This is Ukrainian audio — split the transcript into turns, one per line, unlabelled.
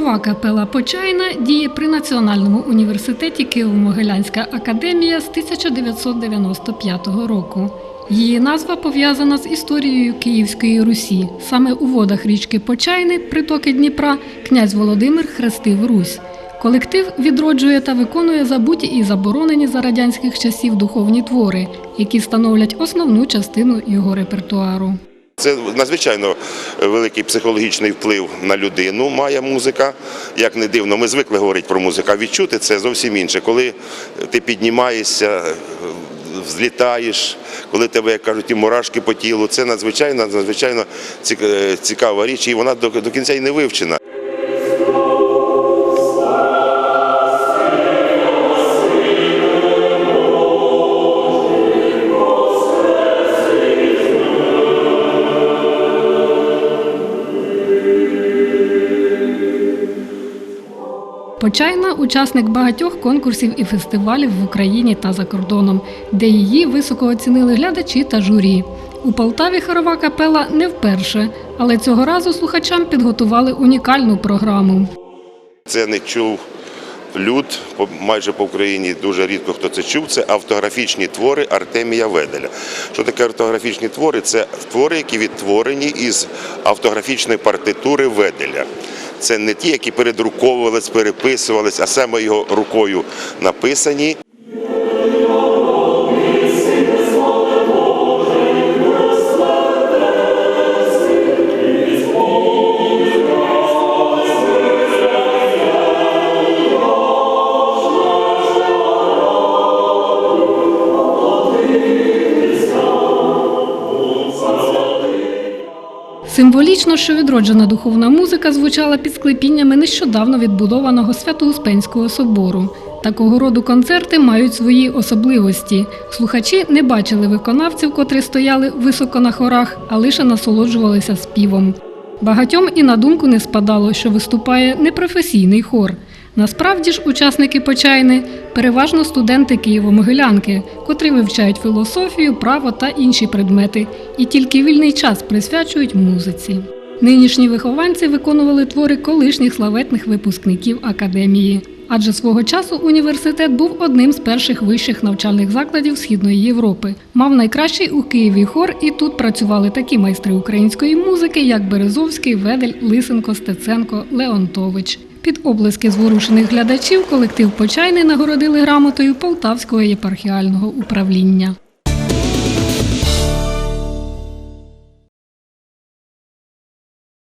капела Почайна діє при Національному університеті Києво-Могилянська академія з 1995 року. Її назва пов'язана з історією Київської Русі. Саме у водах річки Почайни, притоки Дніпра, князь Володимир хрестив Русь. Колектив відроджує та виконує забуті і заборонені за радянських часів духовні твори, які становлять основну частину його репертуару.
Це надзвичайно великий психологічний вплив на людину має музика. Як не дивно, ми звикли говорити про музику, а відчути це зовсім інше. Коли ти піднімаєшся, взлітаєш, коли тебе, як кажуть, і мурашки по тілу, це надзвичайно, надзвичайно цікава річ, і вона до кінця й не вивчена.
Почайна учасник багатьох конкурсів і фестивалів в Україні та за кордоном, де її високо оцінили глядачі та журі. У Полтаві хорова капела не вперше, але цього разу слухачам підготували унікальну програму.
Це не чув люд майже по Україні. Дуже рідко хто це чув. Це автографічні твори Артемія Веделя. Що таке автографічні твори? Це твори, які відтворені із автографічної партитури Веделя. Це не ті, які передруковувались, переписувались, а саме його рукою написані.
Символічно, що відроджена духовна музика звучала під склепіннями нещодавно відбудованого Свято-Успенського собору. Такого роду концерти мають свої особливості. Слухачі не бачили виконавців, котрі стояли високо на хорах, а лише насолоджувалися співом. Багатьом і на думку не спадало, що виступає непрофесійний хор. Насправді ж учасники почайни переважно студенти Києво-Могилянки, котрі вивчають філософію, право та інші предмети, і тільки вільний час присвячують музиці. Нинішні вихованці виконували твори колишніх славетних випускників академії. Адже свого часу університет був одним з перших вищих навчальних закладів Східної Європи. Мав найкращий у Києві хор, і тут працювали такі майстри української музики, як Березовський, Ведель, Лисенко, Стеценко, Леонтович. Під облески зворушених глядачів колектив Почайний нагородили грамотою Полтавського єпархіального управління.